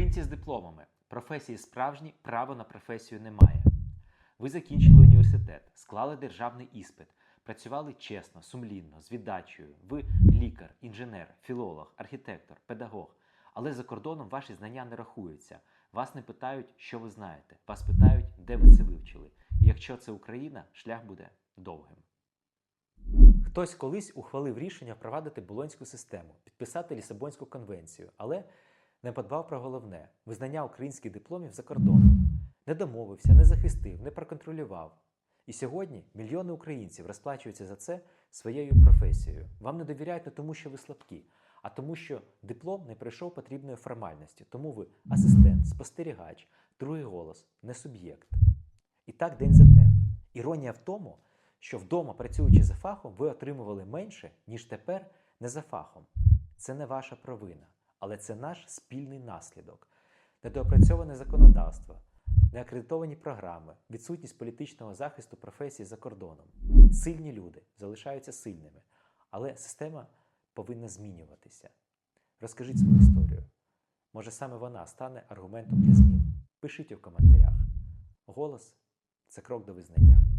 Українці з дипломами. Професії справжні, право на професію немає. Ви закінчили університет, склали державний іспит, працювали чесно, сумлінно, з віддачею. Ви лікар, інженер, філолог, архітектор, педагог. Але за кордоном ваші знання не рахуються. Вас не питають, що ви знаєте. Вас питають, де ви це вивчили. І якщо це Україна, шлях буде довгим. Хтось колись ухвалив рішення впровадити болонську систему, підписати Лісабонську конвенцію, але не подбав про головне визнання українських дипломів за кордоном. Не домовився, не захистив, не проконтролював. І сьогодні мільйони українців розплачуються за це своєю професією. Вам не довіряють не тому, що ви слабкі, а тому, що диплом не пройшов потрібної формальності. Тому ви асистент, спостерігач, другий голос, не суб'єкт. І так день за днем. Іронія в тому, що вдома, працюючи за фахом, ви отримували менше, ніж тепер не за фахом. Це не ваша провина, але це наш спільний наслідок. Недоопрацьоване законодавство, неакредитовані програми, відсутність політичного захисту професії за кордоном. Сильні люди залишаються сильними, але система повинна змінюватися. Розкажіть свою історію. Може, саме вона стане аргументом для змін. Пишіть у коментарях. Голос це крок до визнання.